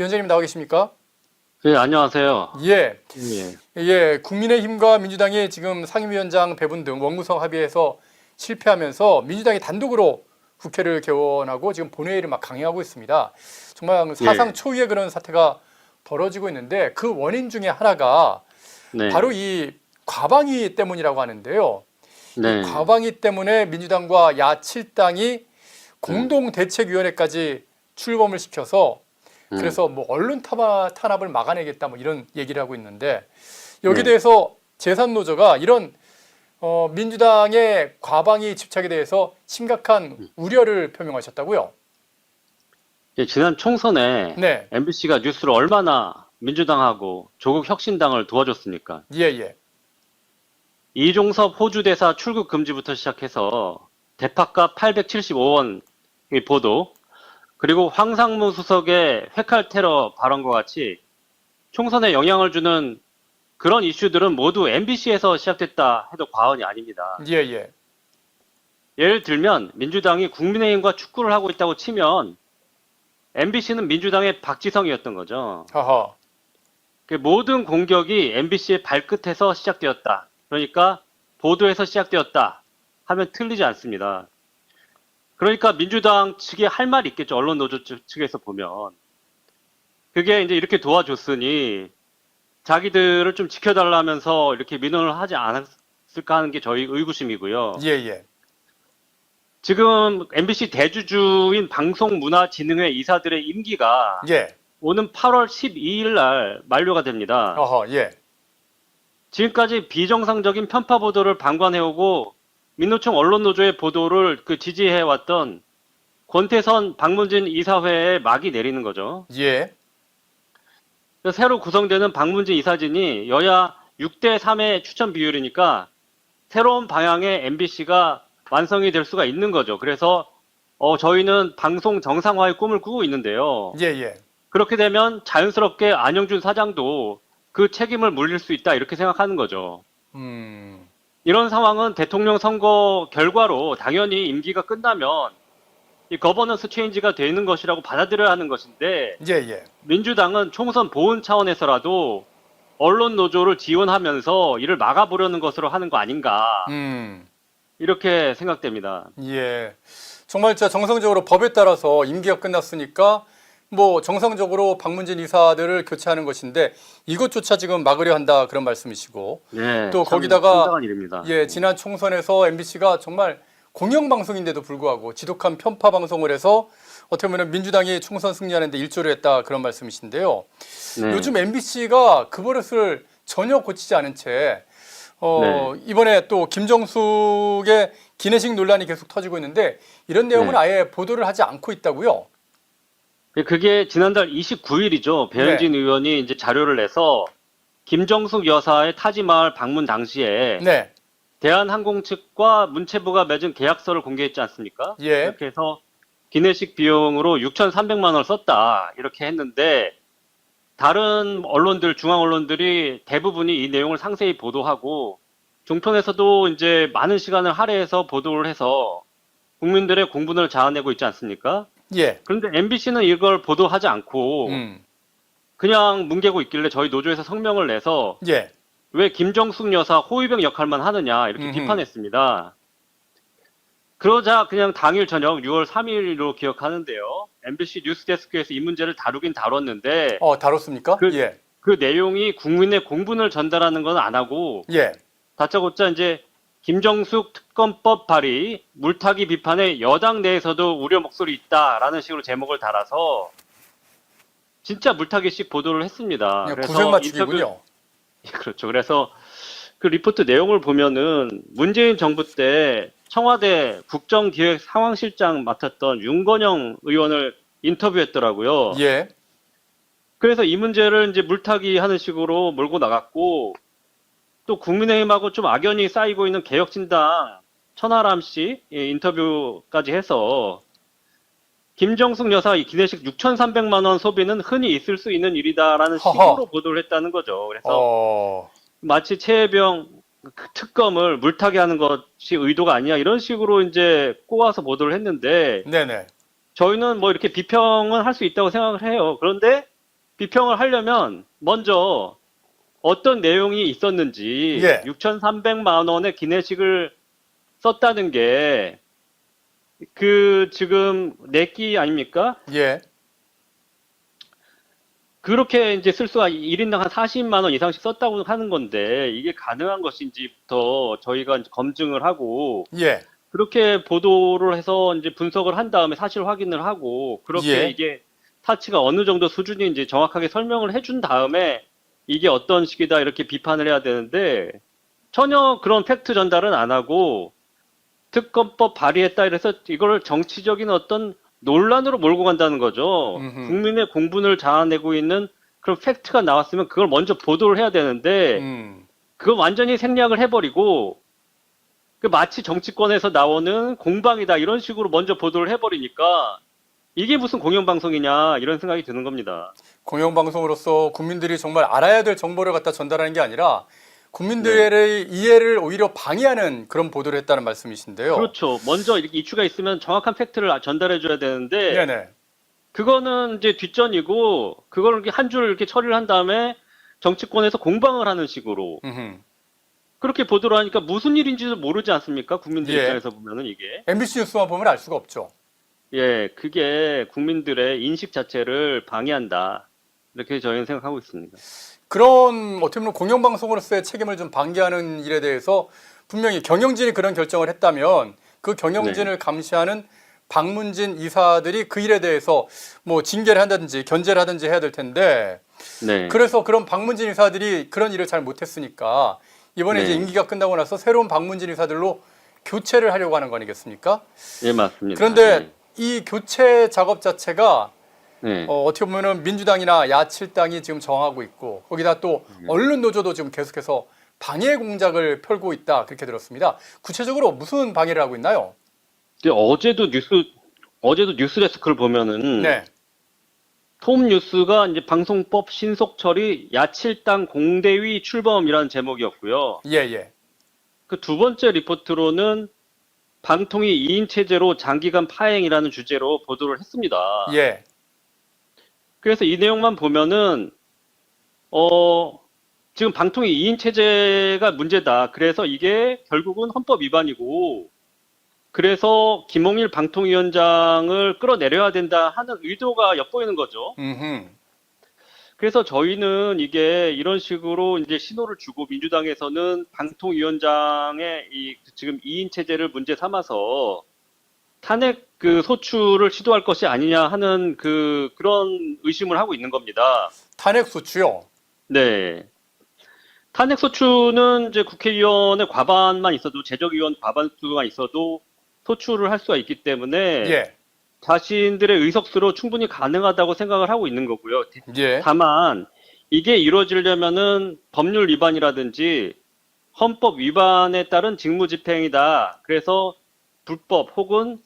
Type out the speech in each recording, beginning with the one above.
위원장님 나와 계십니까? 네, 안녕하세요. 예. 예. 예, 국민의힘과 민주당이 지금 상임위원장 배분 등 원구성 합의에서 실패하면서 민주당이 단독으로 국회를 개원하고 지금 본회의를 막 강행하고 있습니다. 정말 사상 예. 초유의 그런 사태가 벌어지고 있는데 그 원인 중에 하나가 네. 바로 이 과방위 때문이라고 하는데요. 네. 과방위 때문에 민주당과 야 7당이 공동 대책위원회까지 출범을 시켜서 음. 그래서 뭐 언론 탄압, 탄압을 막아내겠다 뭐 이런 얘기를 하고 있는데 여기에 네. 대해서 재산 노조가 이런 어, 민주당의 과방위 집착에 대해서 심각한 음. 우려를 표명하셨다고요. 예, 지난 총선에 네, MBC가 뉴스를 얼마나 민주당하고 조국 혁신당을 도와줬습니까? 예, 예, 이종섭 호주 대사 출국 금지부터 시작해서 대파값 875원 의 보도 그리고 황상무 수석의 회칼 테러 발언과 같이 총선에 영향을 주는 그런 이슈들은 모두 MBC에서 시작됐다 해도 과언이 아닙니다. 예, 예, 예를 들면 민주당이 국민의힘과 축구를 하고 있다고 치면 MBC는 민주당의 박지성이었던 거죠. 하하, 그 모든 공격이 MBC의 발끝에서 시작되었다. 그러니까 보도에서 시작되었다 하면 틀리지 않습니다. 그러니까 민주당 측이 할 말이 있겠죠. 언론 노조 측- 측에서 보면. 그게 이제 이렇게 도와줬으니 자기들을 좀 지켜달라면서 이렇게 민원을 하지 않았을까 하는 게 저희 의구심이고요. 예, 예, 지금 MBC 대주주인 방송문화진흥회 이사들의 임기가 예, 오는 8월 12일 날 만료가 됩니다. 어허, 예, 지금까지 비정상적인 편파 보도를 방관해오고 민노총 언론노조의 보도를 그 지지해왔던 권태선 박문진 이사회에 막이 내리는 거죠. 예, 새로 구성되는 박문진 이사진이 여야 6대 3의 추천 비율이니까 새로운 방향의 MBC가 완성이 될 수가 있는 거죠. 그래서 어, 저희는 방송 정상화의 꿈을 꾸고 있는데요. 예, 예, 그렇게 되면 자연스럽게 안영준 사장도 그 책임을 물릴 수 있다 이렇게 생각하는 거죠. 음, 이런 상황은 대통령 선거 결과로 당연히 임기가 끝나면 이 거버넌스 체인지가 되는 것이라고 받아들여야 하는 것인데 예, 예, 민주당은 총선 보훈 차원에서라도 언론 노조를 지원하면서 이를 막아보려는 것으로 하는 거 아닌가 음. 이렇게 생각됩니다. 예. 정말 진짜 정상적으로 법에 따라서 임기가 끝났으니까 뭐 정상적으로 박문진 이사들을 교체하는 것인데 이것조차 지금 막으려 한다 그런 말씀이시고 네, 또참 거기다가. 예, 지난 총선에서 MBC가 정말 공영방송인데도 불구하고 지독한 편파 방송을 해서 어떻게 보면 민주당이 총선 승리하는데 일조를 했다 그런 말씀이신데요. 네. 요즘 MBC가 그 버릇을 전혀 고치지 않은 채 어, 네. 이번에 또 김정숙의 기내식 논란이 계속 터지고 있는데 이런 내용은 네. 아예 보도를 하지 않고 있다고요. 그게 지난달 29일이죠. 배현진 의원이 이제 자료를 내서 김정숙 여사의 타지마을 방문 당시에 네. 대한항공 측과 문체부가 맺은 계약서를 공개했지 않습니까? 예. 이렇게 해서 기내식 비용으로 6,300만 원을 썼다 이렇게 했는데 다른 언론들 중앙 언론들이 대부분이 이 내용을 상세히 보도하고 종편에서도 이제 많은 시간을 할애해서 보도를 해서 국민들의 공분을 자아내고 있지 않습니까? 예. 그런데 MBC는 이걸 보도하지 않고 음. 그냥 뭉개고 있길래 저희 노조에서 성명을 내서 예. 왜 김정숙 여사 호위병 역할만 하느냐 이렇게 음흠. 비판했습니다. 그러자 그냥 당일 저녁 6월 3일로 기억하는데요. MBC 뉴스데스크에서 이 문제를 다루긴 다뤘는데 어, 다뤘습니까? 그- 예. 그 내용이 국민의 공분을 전달하는 건 안 하고 예. 다짜고짜 이제 김정숙 특검법 발의 물타기 비판에 여당 내에서도 우려 목소리 있다라는 식으로 제목을 달아서 진짜 물타기식 보도를 했습니다. 구색 맞추기군요. 예, 그렇죠. 그래서 그 리포트 내용을 보면은 문재인 정부 때 청와대 국정기획 상황실장 맡았던 윤건영 의원을 인터뷰했더라고요. 예. 그래서 이 문제를 이제 물타기 하는 식으로 몰고 나갔고 또 국민의힘하고 좀 악연이 쌓이고 있는 개혁진당 천하람 씨 예, 인터뷰까지 해서 김정숙 여사 이 기내식 6,300만 원 소비는 흔히 있을 수 있는 일이다라는 허허. 식으로 보도를 했다는 거죠. 그래서 어. 마치 최혜병 그 특검을 물타기 하는 것이 의도가 아니야 이런 식으로 이제 꼬아서 보도를 했는데 네네. 저희는 뭐 이렇게 비평은 할 수 있다고 생각을 해요. 그런데 비평을 하려면 먼저 어떤 내용이 있었는지 예. 6,300만 원의 기내식을 썼다는 게 그 지금 내기 아닙니까? 예. 그렇게 이제 쓸 수가 1인당 한 40만 원 이상씩 썼다고 하는 건데 이게 가능한 것인지부터 저희가 검증을 하고 예. 그렇게 보도를 해서 이제 분석을 한 다음에 사실 확인을 하고 그렇게 예. 이게 사치가 어느 정도 수준인지 정확하게 설명을 해준 다음에 이게 어떤 식이다 이렇게 비판을 해야 되는데 전혀 그런 팩트 전달은 안 하고 특검법 발의했다 이래서 이걸 정치적인 어떤 논란으로 몰고 간다는 거죠. 음흠. 국민의 공분을 자아내고 있는 그런 팩트가 나왔으면 그걸 먼저 보도를 해야 되는데 음. 그거 완전히 생략을 해버리고 그 마치 정치권에서 나오는 공방이다 이런 식으로 먼저 보도를 해버리니까 이게 무슨 공영방송이냐 이런 생각이 드는 겁니다. 공영방송으로서 국민들이 정말 알아야 될 정보를 갖다 전달하는 게 아니라 국민들의 이해를 오히려 방해하는 그런 보도를 했다는 말씀이신데요. 그렇죠. 먼저 이렇게 이슈가 있으면 정확한 팩트를 전달해 줘야 되는데 네네. 그거는 이제 뒷전이고 그걸 이렇게 한 줄 이렇게 처리를 한 다음에 정치권에서 공방을 하는 식으로 음흠. 그렇게 보도를 하니까 무슨 일인지도 모르지 않습니까? 국민들 예. 입장에서 보면은 이게 MBC 뉴스만 보면 알 수가 없죠. 예, 그게 국민들의 인식 자체를 방해한다. 이렇게 저희는 생각하고 있습니다. 그런 어떻게 보면 공영방송으로서의 책임을 좀 방기하는 일에 대해서 분명히 경영진이 그런 결정을 했다면 그 경영진을 감시하는 박문진 이사들이 그 일에 대해서 뭐 징계를 한다든지 견제를 하든지 해야 될 텐데 네. 그래서 그런 박문진 이사들이 그런 일을 잘 못했으니까 이번에 네. 이제 임기가 끝나고 나서 새로운 박문진 이사들로 교체를 하려고 하는 거 아니겠습니까? 예, 맞습니다. 그런데 이 교체 작업 자체가 네. 네. 어, 어떻게 보면은 민주당이나 야칠당이 지금 정하고 있고 거기다 또 음. 언론 노조도 지금 계속해서 방해 공작을 펼고 있다 그렇게 들었습니다. 구체적으로 무슨 방해를 하고 있나요? 근데 어제도 뉴스 어제도 뉴스 데스크를 보면은 네, 톰 뉴스가 이제 방송법 신속 처리 야칠당 공대위 출범이라는 제목이었고요. 예, 예, 그 두 번째 리포트로는 방통위 2인 체제로 장기간 파행이라는 주제로 보도를 했습니다. 예, 그래서 이 내용만 보면은 어 지금 방통위 2인 체제가 문제다. 그래서 이게 결국은 헌법 위반이고 그래서 김홍일 방통위원장을 끌어내려야 된다 하는 의도가 엿보이는 거죠. 음, 그래서 저희는 이게 이런 식으로 이제 신호를 주고 민주당에서는 방통위원장의 이 지금 2인 체제를 문제 삼아서 탄핵 그 소추를 시도할 것이 아니냐 하는 그 그런 의심을 하고 있는 겁니다. 탄핵 소추요. 네. 탄핵 소추는 이제 국회의원의 과반만 있어도 재적의원 과반수만 있어도 소추를 할 수가 있기 때문에 예, 자신들의 의석수로 충분히 가능하다고 생각을 하고 있는 거고요. 예, 다만 이게 이루어지려면은 법률 위반이라든지 헌법 위반에 따른 직무집행이다. 그래서 불법 혹은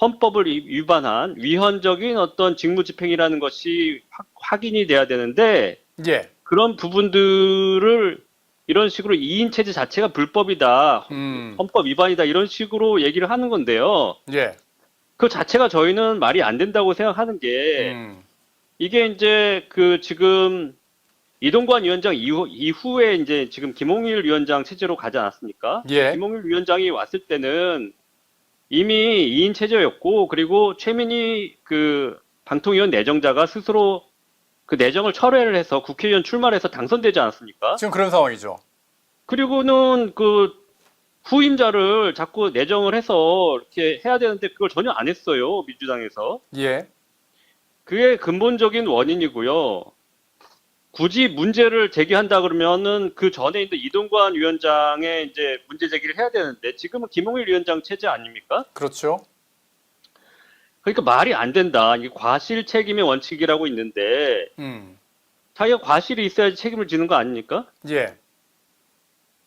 헌법을 위- 위반한 위헌적인 어떤 직무집행이라는 것이 확- 확인이 돼야 되는데 예, 그런 부분들을 이런 식으로 2인 체제 자체가 불법이다. 음, 헌법 위반이다. 이런 식으로 얘기를 하는 건데요. 예, 그 자체가 저희는 말이 안 된다고 생각하는 게 음, 이게 이제 그 지금 이동관 위원장 이후, 이후에 이제 지금 김홍일 위원장 체제로 가지 않았습니까? 예, 김홍일 위원장이 왔을 때는 이미 2인 체제였고 그리고 최민희 그 방통위원 내정자가 스스로 그 내정을 철회를 해서 국회의원 출마를 해서 당선되지 않았습니까? 지금 그런 상황이죠. 그리고는 그 후임자를 자꾸 내정을 해서 이렇게 해야 되는데 그걸 전혀 안 했어요. 민주당에서. 예, 그게 근본적인 원인이고요. 굳이 문제를 제기한다 그러면은 그 전에 있는 이동관 위원장의 이제 문제 제기를 해야 되는데 지금은 김홍일 위원장 체제 아닙니까? 그렇죠. 그러니까 말이 안 된다. 이게 과실 책임의 원칙이라고 있는데 음, 자기가 과실이 있어야지 책임을 지는 거 아닙니까? 예,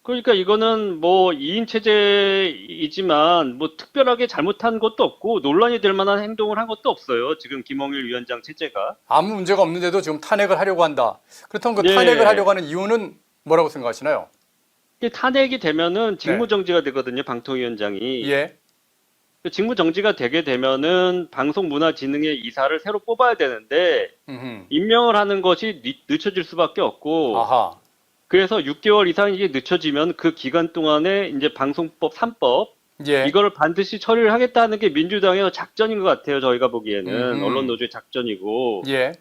그러니까 이거는 뭐 2인 체제이지만 뭐 특별하게 잘못한 것도 없고 논란이 될 만한 행동을 한 것도 없어요. 지금 김홍일 위원장 체제가. 아무 문제가 없는데도 지금 탄핵을 하려고 한다. 그렇다면 그 예. 탄핵을 하려고 하는 이유는 뭐라고 생각하시나요? 탄핵이 되면은 직무정지가 되거든요. 방통위원장이. 예, 직무 정지가 되게 되면은 방송문화진흥의 이사를 새로 뽑아야 되는데 음흠. 임명을 하는 것이 늦- 늦춰질 수밖에 없고 아하. 그래서 6개월 이상 이게 늦춰지면 그 기간 동안에 이제 방송법 3법 예. 이거를 반드시 처리를 하겠다는 게 민주당의 작전인 것 같아요. 저희가 보기에는 음. 언론 노조의 작전이고. 예.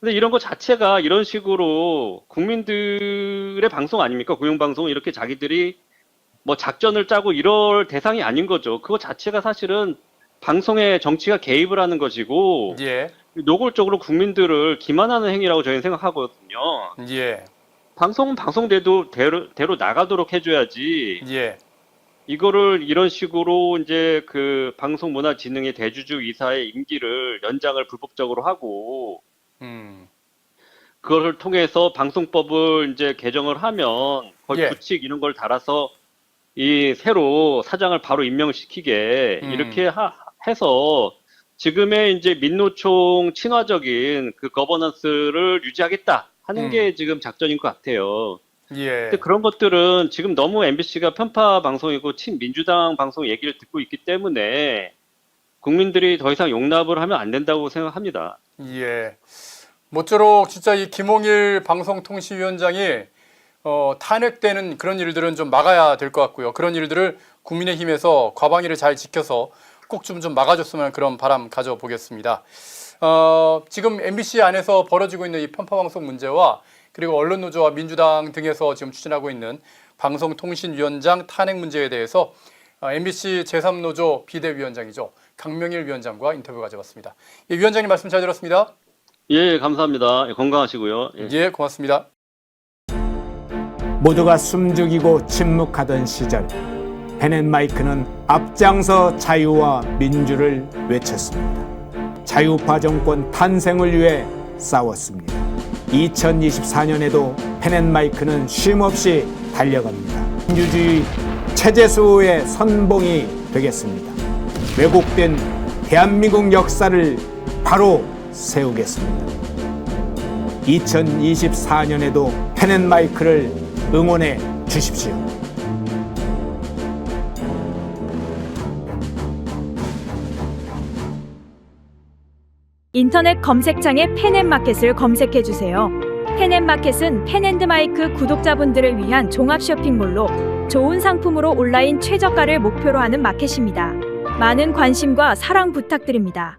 근데 이런 거 자체가 이런 식으로 국민들의 방송 아닙니까? 공영방송 이렇게 자기들이 뭐 작전을 짜고 이럴 대상이 아닌 거죠. 그거 자체가 사실은 방송에 정치가 개입을 하는 것이고 예. 노골적으로 국민들을 기만하는 행위라고 저희는 생각하거든요. 예. 방송은 방송대로 대로, 대로 나가도록 해줘야지 예. 이거를 이런 식으로 이제 그 방송문화진흥의 대주주 이사의 임기를 연장을 불법적으로 하고 음. 그거를 통해서 방송법을 이제 개정을 하면 거의 예. 규칙 이런 걸 달아서 이 새로 사장을 바로 임명시키게 음. 이렇게 하- 해서 지금의 이제 민노총 친화적인 그 거버넌스를 유지하겠다 하는 음. 게 지금 작전인 것 같아요. 예. 근데 그런 것들은 지금 너무 MBC가 편파 방송이고 친민주당 방송 얘기를 듣고 있기 때문에 국민들이 더 이상 용납을 하면 안 된다고 생각합니다. 예. 모쪼록 진짜 이 김홍일 방송통신위원장이 어, 탄핵되는 그런 일들은 좀 막아야 될 것 같고요. 그런 일들을 국민의힘에서 과방위를 잘 지켜서 꼭 좀좀 막아줬으면 그런 바람 가져보겠습니다. 어, 지금 MBC 안에서 벌어지고 있는 이 편파 방송 문제와 그리고 언론노조와 민주당 등에서 지금 추진하고 있는 방송통신위원장 탄핵 문제에 대해서 어, MBC 제3노조 비대위원장이죠. 강명일 위원장과 인터뷰 가져봤습니다. 예, 위원장님 말씀 잘 들었습니다. 예, 감사합니다. 예, 건강하시고요. 예. 예, 고맙습니다. 모두가 숨죽이고 침묵하던 시절 펜앤마이크는 앞장서 자유와 민주를 외쳤습니다. 자유파 정권 탄생을 위해 싸웠습니다. 2024년에도 펜앤마이크는 쉼없이 달려갑니다. 민주주의 체제 수호의 선봉이 되겠습니다. 왜곡된 대한민국 역사를 바로 세우겠습니다. 2024년에도 펜앤마이크를 응원해 주십시오. 인터넷 검색창에 펜앤마켓을 검색해 주세요. 펜앤마켓은 펜앤드마이크 구독자분들을 위한 종합 쇼핑몰로 좋은 상품으로 온라인 최저가를 목표로 하는 마켓입니다. 많은 관심과 사랑 부탁드립니다.